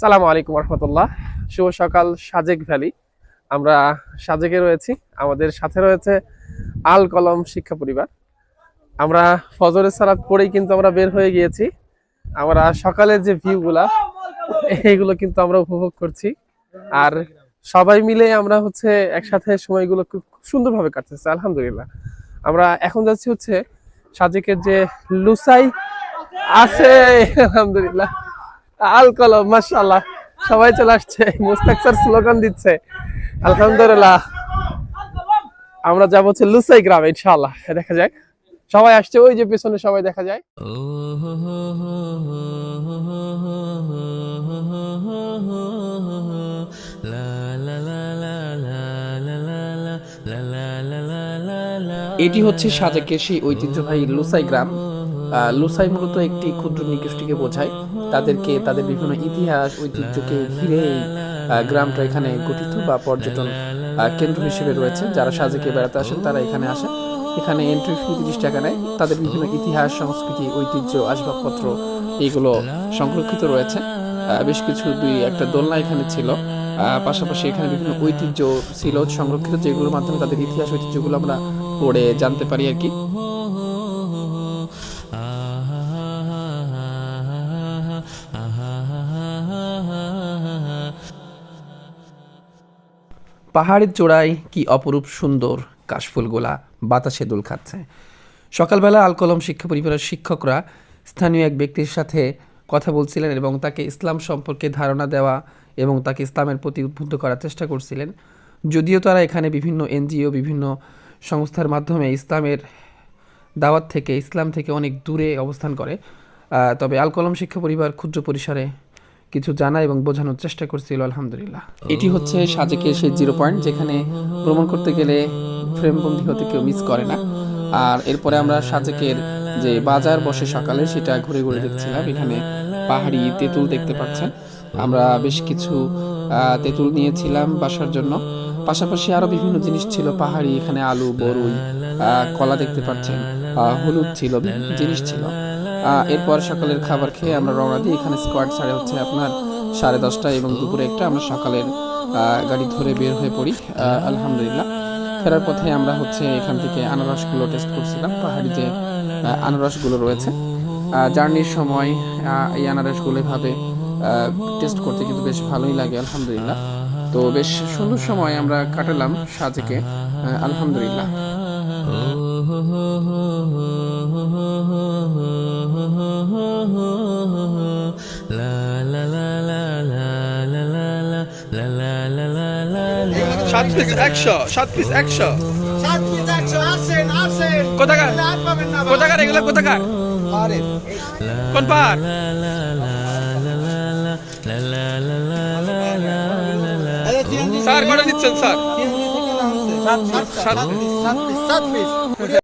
সালামু আলাইকুম রহমতুল্লাহ শুভ সকাল, সাজেক ভ্যালি। আমরা সাজেকে রয়েছি। আমাদের সাথে রয়েছে আল কলম শিক্ষা পরিবার। আমরা ফজরের সালাত পরেই কিন্তু আমরা বের হয়ে গিয়েছি। আমরা সকালের যে ভিউগুলা এইগুলো কিন্তু আমরা উপভোগ করছি। আর সবাই মিলে আমরা হচ্ছে একসাথে সময়গুলো খুব খুব সুন্দরভাবে কাটতেছে, আলহামদুলিল্লাহ। আমরা এখন যাচ্ছি হচ্ছে সাজেকের যে লুসাই আছে, আলহামদুলিল্লাহ। আল কলম, মাশাআল্লাহ। সবাই চলে আসছে। মুস্তাক স্যার স্লোগান দিচ্ছে। আলহামদুলিল্লাহ। আমরা যাব হচ্ছে লুসাই গ্রামে, ইনশাআল্লাহ। দেখা যাক। সবাই আসছে, ওই যে পেছনে সবাই দেখা যায়। এটি হচ্ছে সাজেকের সেই ঐতিহ্যবাহী লুসাই গ্রাম। লুসাই মূলত একটি ক্ষুদ্র নিগোষ্ঠীকে বোঝায়। তাদেরকে তাদের বিভিন্ন ইতিহাস, ঐতিহ্যকে ঘিরে গ্রামটা এখানে গঠিত বা পর্যটন কেন্দ্র হিসেবে রয়েছে। যারা সাজেকে বেড়াতে আসেন, তারা এখানে আসেন। এখানে এন্ট্রি ফি তিরিশ টাকা নেয়। তাদের বিভিন্ন ইতিহাস, সংস্কৃতি, ঐতিহ্য, আসবাবপত্র এইগুলো সংরক্ষিত রয়েছে। বেশ কিছু দুই একটা দোলনা এখানে ছিল। পাশাপাশি এখানে বিভিন্ন ঐতিহ্য ছিল, সংরক্ষিত, যেগুলোর মাধ্যমে তাদের ইতিহাস, ঐতিহ্যগুলো আমরা পড়ে জানতে পারি আর কি। পাহাড়ের চূড়ায় কি অপরূপ সুন্দর কাশফুলগুলা বাতাসে দোল খাচ্ছে। সকালবেলা আলকলম শিক্ষা পরিবারের শিক্ষকরা স্থানীয় এক ব্যক্তির সাথে কথা বলছিলেন এবং তাকে ইসলাম সম্পর্কে ধারণা দেওয়া এবং তাকে ইসলামের প্রতি উদ্বুদ্ধ করার চেষ্টা করছিলেন। যদিও তারা এখানে বিভিন্ন এনজিও, বিভিন্ন সংস্থার মাধ্যমে ইসলামের দাওয়াত থেকে, ইসলাম থেকে অনেক দূরে অবস্থান করে। তবে আল কলম শিক্ষা পরিবার ক্ষুদ্র পরিসরে কিছু জানা এবং বোঝানোর চেষ্টা করছিল আলহামদুলিল্লাহ। এটি হচ্ছে সাজেকের সেই জিরো পয়েন্ট যেখানে ভ্রমণ করতে গেলে ফ্রেমবন্দি হতে কেউ মিস করে না। আর এরপরে আমরা সাজেকের যে বাজার বসে সকালে সেটা ঘুরে ঘুরে দেখছিলাম। এখানে পাহাড়ি তেঁতুল দেখতে পাচ্ছেন। আমরা বেশ কিছু আহ, তেঁতুল নিয়েছিলাম বাসার জন্য। পাশাপাশি আরও বিভিন্ন জিনিস ছিল পাহাড়ি এখানে আলু বরুই আহ, কলা দেখতে পাচ্ছেন আহ, হলুদ ছিল জিনিস ছিল। এরপর সকালের খাবার খেয়ে আমরা রওনা দিই এখানে স্কোয়াড ছাড়ে হচ্ছে আপনার সাড়ে দশটা এবং দুপুরে একটা আমরা সকালের গাড়ি ধরে বের হয়ে পড়ি আলহামদুলিল্লাহ ফেরার পথে আমরা হচ্ছে এখান থেকে আনারসগুলো টেস্ট করছিলাম পাহাড়ি যে আনারসগুলো রয়েছে জার্নির সময় এই আনারসগুলো এভাবে টেস্ট করতে কিন্তু বেশ ভালোই লাগে আলহামদুলিল্লাহ তো বেশ সুন্দর সময় আমরা কাটালাম সাজেকে আলহামদুলিল্লাহ সাত পিস একশো সাত পিস একশো সাত পিস একশো আসেন আসেন কোথাকার? কোথাকার এগুলো কোথাকার কোন TNT স্যার কটা দিচ্ছেন স্যার সাত পিস।